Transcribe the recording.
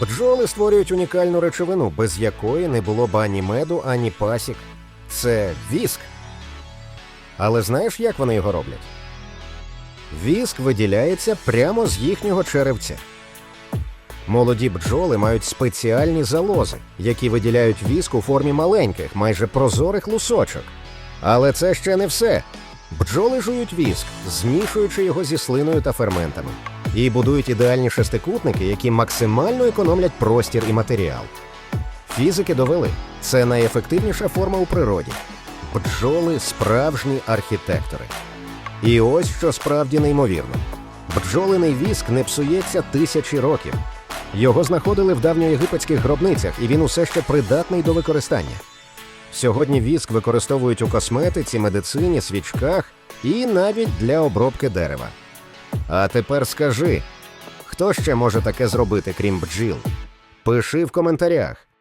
Бджоли створюють унікальну речовину, без якої не було б ані меду, ані пасік. Це віск. Але знаєш, як вони його роблять? Віск виділяється прямо з їхнього черевця. Молоді бджоли мають спеціальні залози, які виділяють віск у формі маленьких, майже прозорих лусочок. Але це ще не все. Бджоли жують віск, змішуючи його зі слиною та ферментами, і будують ідеальні шестикутники, які максимально економлять простір і матеріал. Фізики довели, це найефективніша форма у природі. Бджоли справжні архітектори. І ось що справді неймовірно: бджолиний віск не псується тисячі років. Його знаходили в давньоєгипетських гробницях, і він усе ще придатний до використання. Сьогодні віск використовують у косметиці, медицині, свічках і навіть для обробки дерева. А тепер скажи, хто ще може таке зробити, крім бджіл? Пиши в коментарях.